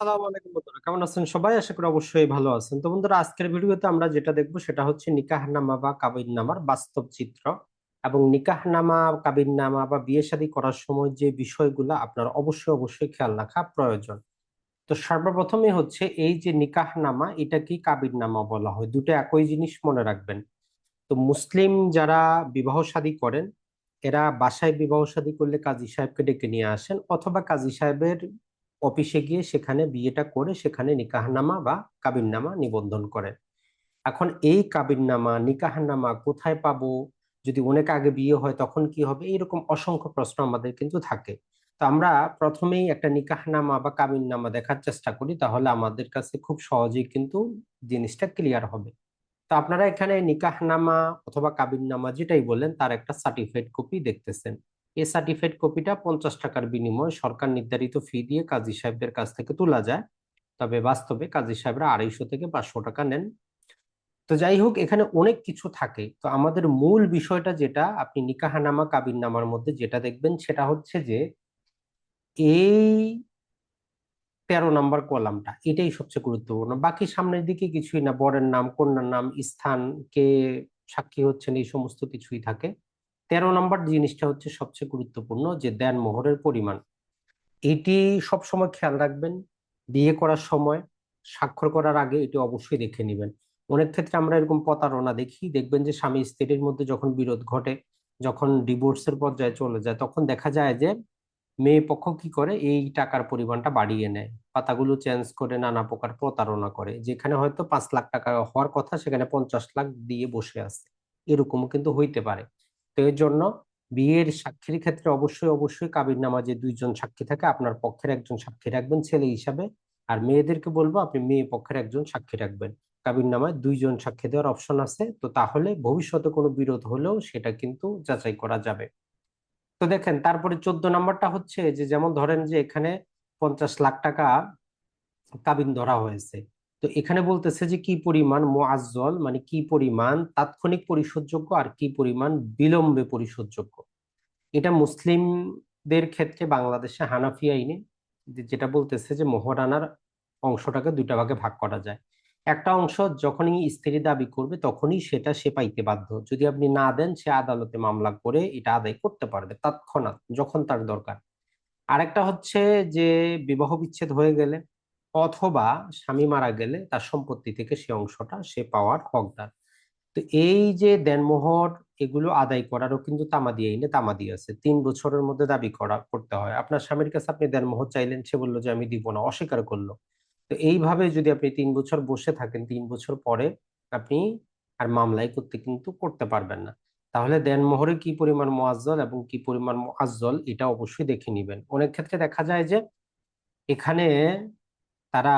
আলাইকুম বন্ধুরা, কেমন আছেন সবাই? আশা করি অবশ্যই ভালো আছেন। তো বন্ধুরা, আজকের ভিডিওতে আমরা যেটা দেখব সেটা হচ্ছে নিকাহনামা বা কাবিননামার বাস্তব চিত্র এবং নিকাহনামা, কাবিননামা বা বিয়ে করার সময় যে বিষয়গুলো আপনার অবশ্যই অবশ্যই খেয়াল রাখা প্রয়োজন। তো সর্বপ্রথমে হচ্ছে এই যে নিকাহনামা, এটা কি কাবিননামা বলা হয়? দুটো একই জিনিস মনে রাখবেন। তো মুসলিম যারা বিবাহ শাদী করেন, এরা বাসায় বিবাহ শাদী করলে কাজী সাহেবকে ডেকে নিয়ে আসেন অথবা কাজী সাহেবের অফিসে গিয়ে সেখানে বিয়েটা করে সেখানে নিকাহনামা বা কাবিননামা নিবন্ধন করেন এখন এই কাবিননামা, নিকাহনামা কোথায় পাবো? যদি অনেক আগে বিয়ে হয় তখন কি হবে? এইরকম অসংখ্য প্রশ্ন আমাদের কিন্তু থাকে। তো আমরা প্রথমেই একটা নিকাহনামা বা কাবিননামা দেখার চেষ্টা করি, তাহলে আমাদের কাছে খুব সহজেই কিন্তু জিনিসটা ক্লিয়ার হবে। তো আপনারা এখানে নিকাহনামা অথবা কাবিননামা যেটাই বললেন, তার একটা সার্টিফাইড কপি দেখতেছেন। এই সার্টিফাইড কপিটা পঞ্চাশ টাকার বিনিময়ে সরকার নির্ধারিত ফি দিয়ে কাজী সাহেবদের কাছ থেকে তোলা যায়। তবে বাস্তবে কাজী সাহেবরা আড়াইশো থেকে পাঁচশো টাকা নেন। তো যাই হোক, এখানে অনেক কিছু থাকে। তো আমাদের মূল বিষয়টা যেটা, আপনি নিকাহানামা কাবিননামার মধ্যে যেটা দেখবেন সেটা হচ্ছে যে, এই তেরো নম্বর কলামটা, এটাই সবচেয়ে গুরুত্বপূর্ণ। বাকি সামনের দিকে কিছুই না, বরের নাম, কন্যার নাম, স্থান, কে সাক্ষী হচ্ছেন, এই সমস্ত কিছুই থাকে। তেরো নম্বর জিনিসটা হচ্ছে সবচেয়ে গুরুত্বপূর্ণ যে দেন মোহরের পরিমাণ। এটি সব সময় খেয়াল রাখবেন, বিয়ে করার সময়, স্বাক্ষর করার আগে এটি অবশ্যই দেখে নেবেন। অনেক ক্ষেত্রে আমরা এরকম প্রতারণা দেখি, দেখবেন যে স্বামী স্ত্রীর মধ্যে যখন বিরোধ ঘটে, যখন ডিভোর্সের পর্যায়ে চলে যায়, তখন দেখা যায় যে মেয়ে পক্ষ কি করে, এই টাকার পরিমাণটা বাড়িয়ে নেয়, পাতাগুলো চেঞ্জ করে নানা প্রকার প্রতারণা করে, যেখানে হয়তো পাঁচ লাখ টাকা হওয়ার কথা, সেখানে পঞ্চাশ লাখ দিয়ে বসে আছে। এরকমও কিন্তু হইতে পারে। তো এর জন্য বিয়ের সাক্ষীর ক্ষেত্রে অবশ্যই অবশ্যই কাবির যে দুইজন সাক্ষী থাকে। আপনার পক্ষের একজন সাক্ষী রাখবেন, ছেলে হিসাবে। আর মেয়েদেরকে বলব, আপনি মেয়ে পক্ষের একজন সাক্ষী রাখবেন। কাবির নামায় দুইজন সাক্ষী দেওয়ার অপশন আছে। তো তাহলে ভবিষ্যতে কোনো বিরোধ হলেও সেটা কিন্তু যাচাই করা যাবে। তো দেখেন, তারপরে চোদ্দ নম্বরটা হচ্ছে যে, যেমন ধরেন যে, এখানে পঞ্চাশ লাখ টাকা কাবিন ধরা হয়েছে। তো এখানে বলতেছে যে কি পরিমাণ মোয়াজ্জল মানে কি পরিমাণ তাৎক্ষণিক পরিশোধযোগ্য আর কি পরিমাণ বিলম্বে পরিশোধযোগ্য। এটা মুসলিমদের ক্ষেত্রে বাংলাদেশে হানাফি আইনে যেটা বলতেছে যে মোহরানার অংশটাকে দুইটা ভাগে ভাগ করা যায়। একটা অংশ যখনই স্ত্রী দাবি করবে তখনই সেটা সে পাইতে বাধ্য। যদি আপনি না দেন সে আদালতে মামলা করে এটা আদায় করতে পারবে তৎক্ষণাৎ, যখন তার দরকার। আরেকটা হচ্ছে যে বিবাহ বিচ্ছেদ হয়ে গেলে অথবা স্বামী মারা গেলে তার সম্পত্তি থেকে সে অংশটা সে পাওয়ার হকদার। তো এই যে দেনমোহর এগুলো আদায় করারও কিন্তু তামাদি আইনে তামাদি আছে। তিন বছরের মধ্যে দাবি করা, করতে হয়। আপনার স্বামীর কাছে আপনি দেনমোহর চাইলেন, সে বলল যে আমি দিব না, অস্বীকার করল। তো এইভাবে যদি আপনি তিন বছর বসে থাকেন, তিন বছর পরে আপনি আর মামলায় করতে কিন্তু করতে পারবেন না। তাহলে দেনমোহরে কি পরিমাণ মোয়াজ্জল এবং কি পরিমাণ মোয়াজ্জল, এটা অবশ্যই দেখে নিবেন। অনেক ক্ষেত্রে দেখা যায় যে এখানে তারা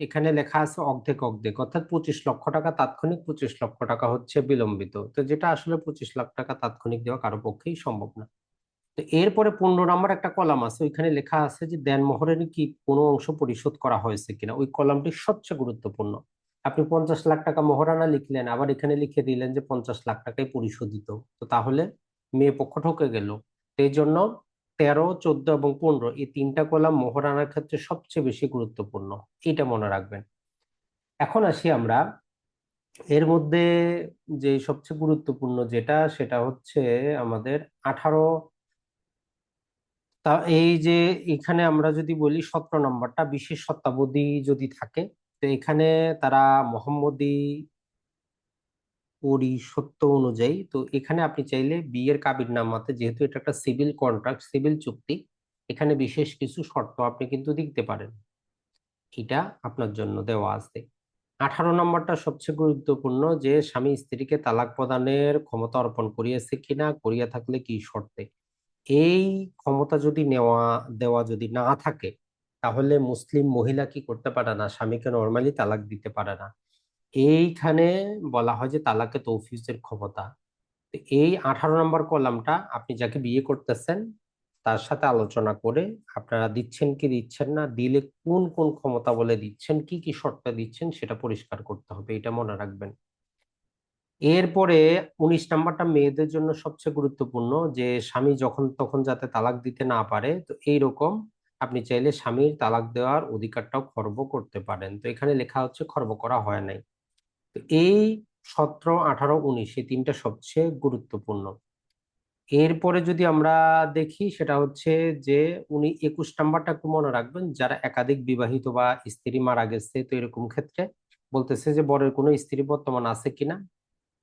এখানে লেখা আছে অর্ধেক অর্ধেক, অর্থাৎ পঁচিশ লক্ষ টাকা তাৎক্ষণিক পঁচিশ লক্ষ টাকা হচ্ছে বিলম্বিত। তো যেটা আসলে পঁচিশ লাখ টাকা তাৎক্ষণিক দেওয়া কারও পক্ষেই সম্ভব না। তো এরপরে পনেরো নম্বর একটা কলাম আছে, ওইখানে লেখা আছে যে দেন দেনমোহরের কি কোনো অংশ পরিশোধ করা হয়েছে কিনা? ওই কলামটি সবচেয়ে গুরুত্বপূর্ণ। আপনি পঞ্চাশ লাখ টাকা মোহরানা লিখলেন, আবার এখানে লিখে দিলেন যে পঞ্চাশ লাখ টাকাই পরিশোধিত। তো তাহলে মেয়ে পক্ষ ঠকে গেল। এই জন্য তেরো, চোদ্দ এবং পনেরো এই তিনটা কলাম মোহরানার ক্ষেত্রে সবচেয়ে বেশি গুরুত্বপূর্ণ। এটা মনে রাখবেন। এখন আসি আমরা। এর মধ্যে যে সবচেয়ে গুরুত্বপূর্ণ যেটা, সেটা হচ্ছে আমাদের আঠারো। তা এই যে এখানে আমরা যদি বলি সতেরো নম্বরটা, বিশেষ শতাবদী যদি থাকে, তো এখানে তারা মোহাম্মদী ওরই সত্য অনুযায়ী, তো এখানে আপনি চাইলে বিয়ের কাবির নামাতে যেহেতু এটা একটা সিভিল কন্ট্রাক্ট, সিভিল চুক্তি, এখানে বিশেষ কিছু শর্ত আপনি কিন্তু দিতে পারেন। এটা আপনার জন্য দেওয়া আছে। আঠারো নম্বরটা সবচেয়ে গুরুত্বপূর্ণ যে, স্বামী স্ত্রীকে তালাক প্রদানের ক্ষমতা অর্পণ করিয়েছে কিনা, করিয়া থাকলে কি শর্তে? এই ক্ষমতা যদি নেওয়া, দেওয়া যদি না থাকে, তাহলে মুসলিম মহিলা কি করতে পারে না? স্বামীকে নর্মালি তালাক দিতে পারে না। এইখানে বলা হয় যে তালাকে তৌফিজের ক্ষমতা। এই আঠারো নম্বর কলামটা আপনি যাকে বিয়ে করতেছেন, তার সাথে আলোচনা করে আপনারা দিচ্ছেন কি দিচ্ছেন না, দিলে কোন কোন ক্ষমতা বলে দিচ্ছেন, কি কি শর্ত দিচ্ছেন, সেটা পরিষ্কার করতে হবে, এটা মনে রাখবেন। এরপরে উনিশ নাম্বারটা মেয়েদের জন্য সবচেয়ে গুরুত্বপূর্ণ যে স্বামী যখন তখন যাতে তালাক দিতে না পারে, তো এইরকম আপনি চাইলে স্বামীর তালাক দেওয়ার অধিকারটাও খর্ব করতে পারেন। তো এখানে লেখা হচ্ছে খর্ব করা হয় নাই। এই সতেরো, আঠারো, উনিশ এই তিনটা সবচেয়ে গুরুত্বপূর্ণ। এরপরে যদি আমরা দেখি সেটা হচ্ছে যে উনি একুশ নাম্বারটা একটু মনে রাখবেন, যারা একাধিক বিবাহিত বা স্ত্রী মারা গেছে, তো এরকম ক্ষেত্রে বলতেছে যে বরের কোনো স্ত্রী বর্তমান আছে কিনা?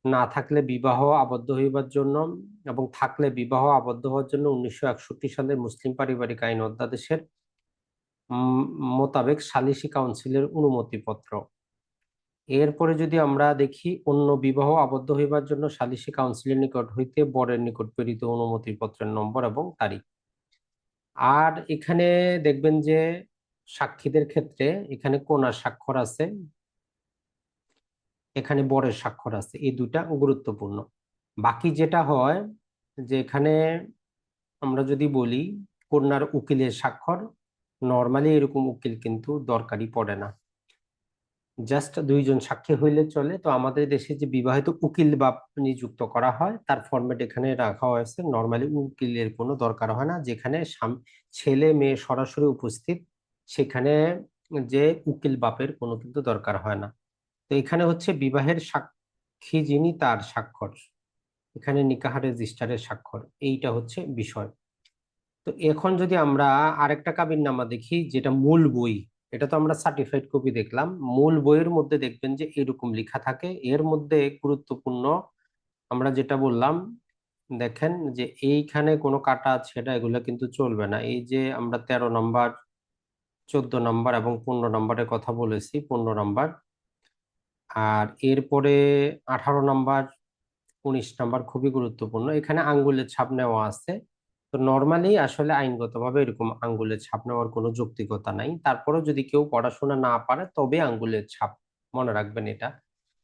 না থাকলে বিবাহ আবদ্ধ হইবার জন্য এবং থাকলে বিবাহ আবদ্ধ হওয়ার জন্য উনিশশো একষট্টি সালের মুসলিম পারিবারিক আইন অধ্যাদেশের মোতাবেক সালিসি কাউন্সিলের অনুমতিপত্র। এরপরে যদি আমরা দেখি অন্য বিবাহ আবদ্ধ হইবার জন্য সালিসি কাউন্সিলের নিকট হইতে বরের নিকট প্রেরিত অনুমতি পত্রের নম্বর এবং তারিখ। আর এখানে দেখবেন যে সাক্ষীদের ক্ষেত্রে এখানে কোনার স্বাক্ষর আছে, এখানে বরের স্বাক্ষর আছে, এই দুটা গুরুত্বপূর্ণ। বাকি যেটা হয় যে এখানে আমরা যদি বলি, কন্যার উকিলের স্বাক্ষর, নর্মালি এরকম উকিল কিন্তু দরকারই পড়ে না। জাস্ট দুইজন সাক্ষী হইলে চলে। তো আমাদের দেশে যে বিবাহিত উকিল বা নিযুক্ত করা হয়, তার ফরম্যাট এখানে রাখা হয়েছে। নর্মালি উকিলের কোনো দরকার হয় না। যেখানে ছেলে, মেয়ে সরাসরি উপস্থিত, সেখানে যে উকিল বাপের কোনো কিন্তু দরকার হয় না। তো এখানে হচ্ছে বিবাহের সাক্ষী যিনি, তার স্বাক্ষর। এখানে নিকাহ রেজিস্টারের স্বাক্ষর। এইটা হচ্ছে বিষয়। তো এখন যদি আমরা আরেকটা কাবিন নামা দেখি, যেটা মূল বই এটা তো আমরা সার্টিফাইড কপি দেখলাম। মূল বইয়ের মধ্যে দেখবেন যে এরকম লেখা থাকে। এর মধ্যে গুরুত্বপূর্ণ আমরা যেটা বললাম, দেখেন যে এইখানে কোনো কাটা ছেটা এগুলো কিন্তু চলবে না। এই যে আমরা তেরো নম্বর, চোদ্দ নম্বর এবং পনেরো নম্বরের কথা বলেছি, পনেরো নম্বর। আর এরপরে আঠারো নম্বর, উনিশ নম্বর খুবই গুরুত্বপূর্ণ। এখানে আঙ্গুলের ছাপ নেওয়া আছে। তো নর্মালি আসলে আইনগতভাবে এরকম আঙ্গুলের ছাপ নেওয়ার কোনো যৌক্তিকতা নাই। তারপরেও যদি কেউ পড়াশোনা না পারে, তবে আঙ্গুলের ছাপ, মনে রাখবেন এটা।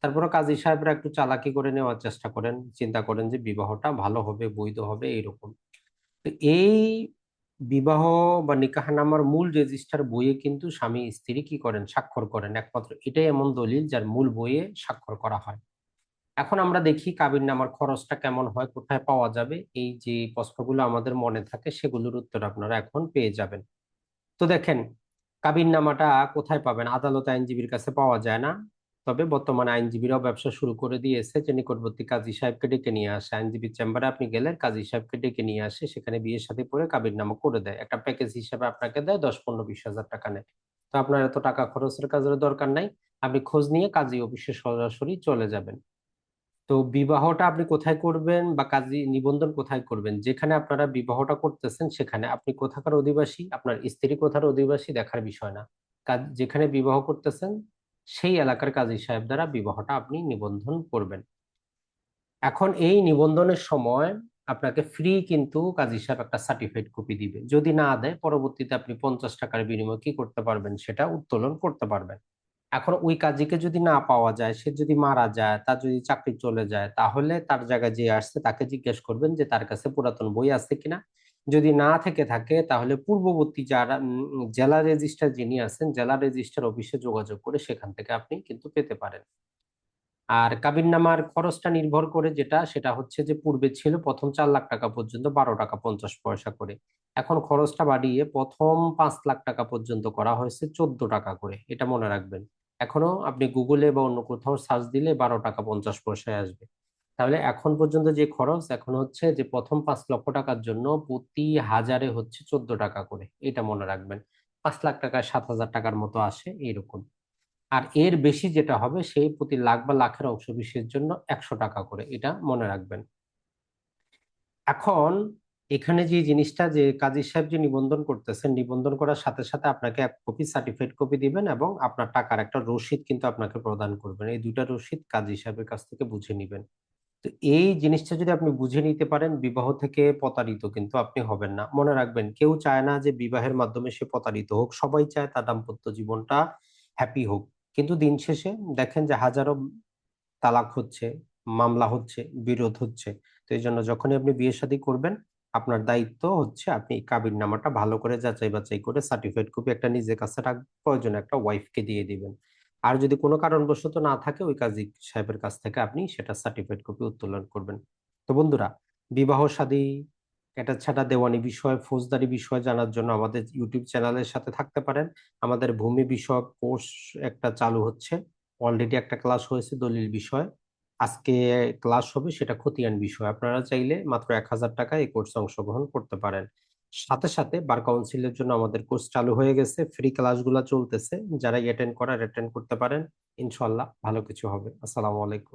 তারপরে কাজী সাহেবরা একটু চালাকি করে নেওয়ার চেষ্টা করেন, চিন্তা করেন যে বিবাহটা ভালো হবে, বৈধ হবে, এইরকম। তো এই বিবাহ বা নিকাহনামার মূল রেজিস্টার বইয়ে কিন্তু স্বামী স্ত্রী কি করেন? স্বাক্ষর করেন। একমাত্র এটাই এমন দলিল যার মূল বইয়ে স্বাক্ষর করা হয়। এখন আমরা দেখি কাবির নামার খরচটা কেমন হয়, কোথায় পাওয়া যাবে? এই যে প্রশ্নগুলো আমাদের মনে থাকে, সেগুলোর উত্তর আপনারা এখন পেয়ে যাবেন। তো দেখেন, কাবির নামাটা কোথায় পাবেন? আদালত আইনজীবীর কাছে পাওয়া যায় না। তবে বর্তমানে আইনজীবীরাও ব্যবসা শুরু করে দিয়েছে যে নিকটবর্তী কাজী সাহেবকে ডেকে নিয়ে আসে। আইনজীবীর চেম্বারে আপনি গেলে কাজী সাহেবকে ডেকে নিয়ে আসে, সেখানে বিয়ের সাথে পরে কাবির নামা করে দেয়। একটা প্যাকেজ হিসাবে আপনাকে দেয় দশ, পনেরো, বিশ হাজার টাকা নেয়। তো আপনার এত টাকা খরচের কাজের দরকার নাই। আপনি খোঁজ নিয়ে কাজী অফিসে সরাসরি চলে যাবেন। তো বিবাহটা আপনি কোথায় করবেন বা কাজী নিবন্ধন কোথায় করবেন? যেখানে আপনারা বিবাহটা করতেছেন, সেখানে আপনি কোথাকার অধিবাসী? আপনার স্ত্রী কোথার অধিবাসী? দেখার বিষয় না। কাজ, যেখানে বিবাহ করতেছেন, সেই এলাকার কাজী সাহেব দ্বারা বিবাহটা আপনি নিবন্ধন করবেন। এখন এই নিবন্ধনের সময় আপনাকে ফ্রি কিন্তু কাজী সাহেব একটা সার্টিফাইড কপি দিবে। যদি না দেয়, পরবর্তীতে আপনি পঞ্চাশ টাকার বিনিময়ে কি করতে পারবেন? সেটা উত্তোলন করতে পারবেন। এখন ওই কাজীকে যদি না পাওয়া যায়, সে যদি মারা যায়, তার যদি চাকরি চলে যায়, তাহলে তার জায়গায় যে আসছে তাকে জিজ্ঞেস করবেন যে তার কাছে পুরাতন বই আছে কিনা। যদি না থেকে থাকে, তাহলে পূর্ববর্তী যারা জেলা রেজিস্ট্রার যিনি আছেন, জেলা রেজিস্ট্রার অফিসে যোগাযোগ করে সেখান থেকে আপনি কিন্তু পেতে পারেন। আর নামার খরচটা নির্ভর করে যেটা, সেটা হচ্ছে যে পূর্বে ছিল প্রথম চার লাখ টাকা পর্যন্ত বারো টাকা পঞ্চাশ পয়সা করে। এখন খরচটা বাড়িয়ে প্রথম পাঁচ লাখ টাকা পর্যন্ত করা হয়েছে চোদ্দ টাকা করে। এটা মনে রাখবেন। এখনও আপনি গুগলে বা অন্য কোথাও সার্চ দিলে বারো টাকা পঞ্চাশ পয়সায় আসবে। তাহলে এখন পর্যন্ত যে খরচ, এখন হচ্ছে যে প্রথম পাঁচ লক্ষ টাকার জন্য প্রতি হাজারে হচ্ছে চোদ্দ টাকা করে। এটা মনে রাখবেন। পাঁচ লাখ টাকায় সাত হাজার টাকার মতো আসে এইরকম। আর এর বেশি যেটা হবে সেই প্রতি লাখ বা লাখের অংশ বিশেষের জন্য একশো টাকা করে। এটা মনে রাখবেন। এখন এখানে যে জিনিসটা যে কাজী সাহেব যে নিবন্ধন করতেছেন, নিবন্ধন করার সাথে সাথে আপনাকে এক কপি সার্টিফাইড কপি দিবেন এবং আপনার টাকার একটা রসিদ কিন্তু আপনাকে প্রদান করবেন। এই দুইটা রসিদ কাজী সাহেবের কাছ থেকে বুঝে নিবেন। তো এই জিনিসটা যদি আপনি বুঝে নিতে পারেন, বিবাহ থেকে প্রতারিত কিন্তু আপনি হবেন না। মনে রাখবেন, কেউ চায় না যে বিবাহের মাধ্যমে সে প্রতারিত হোক। সবাই চায় তার দাম্পত্য জীবনটা হ্যাপি হোক। কিন্তু দিন শেষে দেখেন যে হাজারো তালাক হচ্ছে, মামলা হচ্ছে, বিরোধ হচ্ছে। তো এই জন্য যখনই আপনি বিয়ে শাদী করবেন আপনার দায়িত্ব হচ্ছে আপনি কাবির নামাটা ভালো করে যাচাই বাছাই করে সার্টিফাইড কপি একটা নিজের কাছে প্রয়োজন একটা ওয়াইফকে দিয়ে দিবেন। আর যদি কোনো কারণবশত না থাকে, ওই কাজী সাহেবের কাছ থেকে আপনি সেটা সার্টিফাইড কপি উত্তোলন করবেন। তো বন্ধুরা, বিবাহ শাদী এটা ছাড়া দেওয়ানি বিষয়, ফৌজদারি বিষয় জানার জন্য আমাদের ইউটিউব চ্যানেলের সাথে থাকতে পারেন। আমাদের ভূমি বিষয়ক কোর্স একটা চালু হচ্ছে। অলরেডি একটা ক্লাস হয়েছে দলিল বিষয়। আজকে ক্লাস হবে সেটা খতিয়ান বিষয়। আপনারা চাইলে মাত্র এক হাজার টাকা এই কোর্স অংশগ্রহণ করতে পারেন। সাথে সাথে বার কাউন্সিলের জন্য আমাদের কোর্স চালু হয়ে গেছে। ফ্রি ক্লাসগুলো চলতেছে। যারা অ্যাটেন্ড করার অ্যাটেন্ড করতে পারেন ইনশাল্লাহ ভালো কিছু হবে। আসসালামু আলাইকুম।